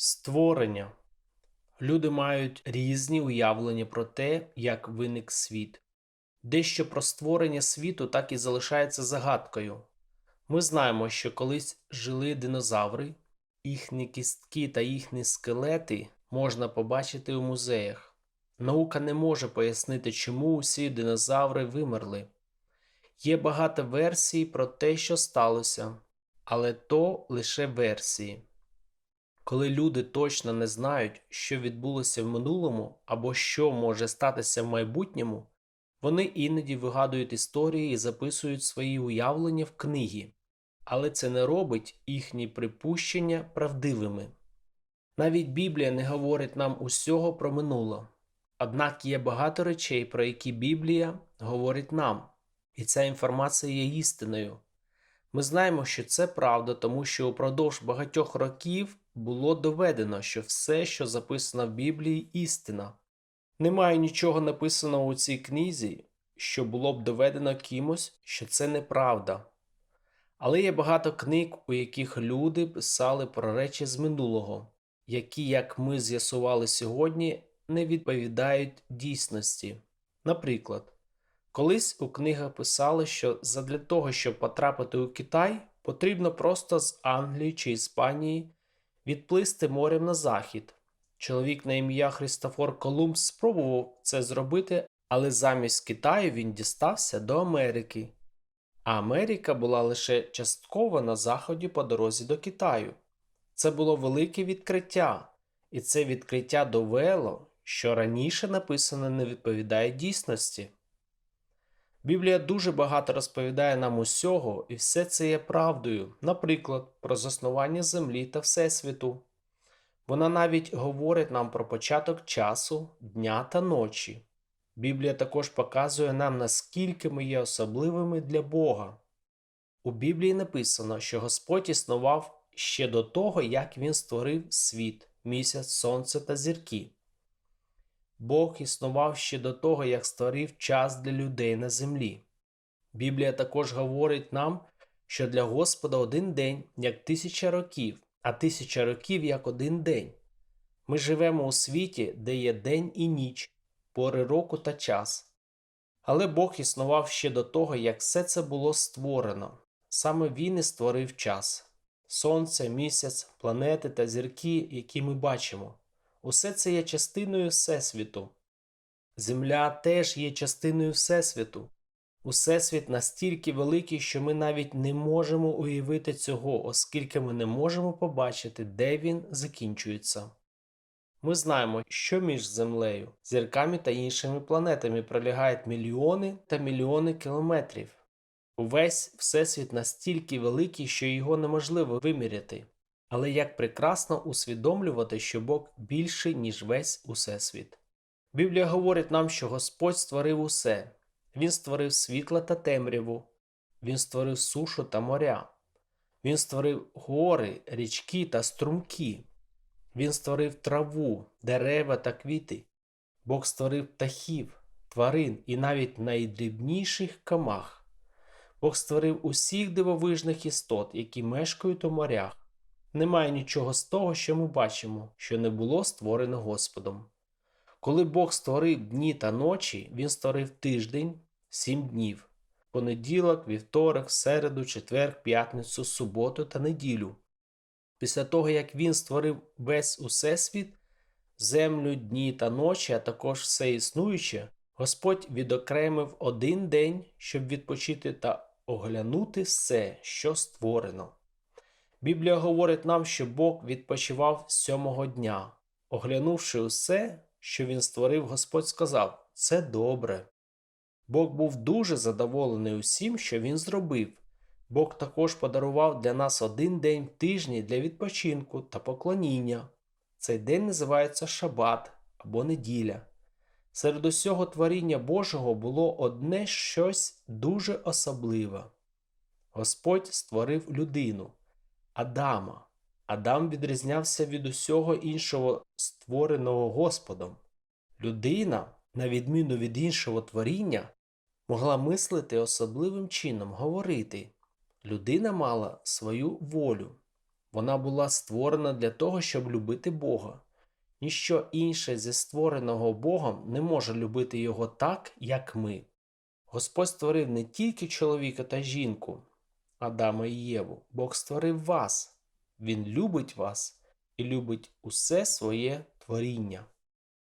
Створення. Люди мають різні уявлення про те, як виник світ. Дещо про створення світу так і залишається загадкою. Ми знаємо, що колись жили динозаври, їхні кістки та їхні скелети можна побачити у музеях. Наука не може пояснити, чому усі динозаври вимерли. Є багато версій про те, що сталося, але то лише версії. Коли люди точно не знають, що відбулося в минулому або що може статися в майбутньому, вони іноді вигадують історії і записують свої уявлення в книги, але це не робить їхні припущення правдивими. Навіть Біблія не говорить нам усього про минуле. Однак є багато речей, про які Біблія говорить нам, і ця інформація є істиною. Ми знаємо, що це правда, тому що упродовж багатьох років було доведено, що все, що записано в Біблії, істина. Немає нічого написаного у цій книзі, що було б доведено кимось, що це неправда. Але є багато книг, у яких люди писали про речі з минулого, які, як ми з'ясували сьогодні, не відповідають дійсності. Наприклад, колись у книгах писали, що задля того, щоб потрапити у Китай, потрібно просто з Англії чи Іспанії відплисти морем на захід. Чоловік на ім'я Христофор Колумб спробував це зробити, але замість Китаю він дістався до Америки. А Америка була лише частково на заході по дорозі до Китаю. Це було велике відкриття, і це відкриття довело, що раніше написане не відповідає дійсності. Біблія дуже багато розповідає нам усього, і все це є правдою, наприклад, про заснування землі та Всесвіту. Вона навіть говорить нам про початок часу, дня та ночі. Біблія також показує нам, наскільки ми є особливими для Бога. У Біблії написано, що Господь існував ще до того, як Він створив світ, місяць, сонце та зірки. Бог існував ще до того, як створив час для людей на землі. Біблія також говорить нам, що для Господа один день як тисяча років, а тисяча років як один день. Ми живемо у світі, де є день і ніч, пори року та час. Але Бог існував ще до того, як все це було створено. Саме Він і створив час сонце, місяць, планети та зірки, які ми бачимо. Усе це є частиною Всесвіту. Земля теж є частиною Всесвіту. Усесвіт настільки великий, що ми навіть не можемо уявити цього, оскільки ми не можемо побачити, де він закінчується. Ми знаємо, що між Землею, зірками та іншими планетами пролігають мільйони та мільйони кілометрів. Увесь Всесвіт настільки великий, що його неможливо виміряти. Але як прекрасно усвідомлювати, що Бог більший, ніж весь Усесвіт. Біблія говорить нам, що Господь створив усе. Він створив світло та темряву, Він створив сушу та моря, Він створив гори, річки та струмки, Він створив траву, дерева та квіти, Бог створив птахів, тварин і навіть найдрібніших камах. Бог створив усіх дивовижних істот, які мешкають у морях. Немає нічого з того, що ми бачимо, що не було створено Господом. Коли Бог створив дні та ночі, Він створив тиждень, сім днів понеділок, вівторок, середу, четвер, п'ятницю, суботу та неділю. Після того, як він створив весь усесвіт, землю, дні та ночі, а також все існуюче, Господь відокремив один день, щоб відпочити та оглянути все, що створено. Біблія говорить нам, що Бог відпочивав сьомого дня. Оглянувши усе, що він створив, Господь сказав: Це добре. Бог був дуже задоволений усім, що він зробив. Бог також подарував для нас один день в тижні для відпочинку та поклоніння. Цей день називається Шабат або неділя. Серед усього творіння Божого було одне щось дуже особливе. Господь створив людину. Адама. Адам відрізнявся від усього іншого створеного Господом. Людина, на відміну від іншого творіння, могла мислити особливим чином, говорити. Людина мала свою волю. Вона була створена для того, щоб любити Бога. Ніщо інше зі створеного Богом не може любити його так, як ми. Господь створив не тільки чоловіка та жінку, Адама і Єву. Бог створив вас. Він любить вас і любить усе своє творіння.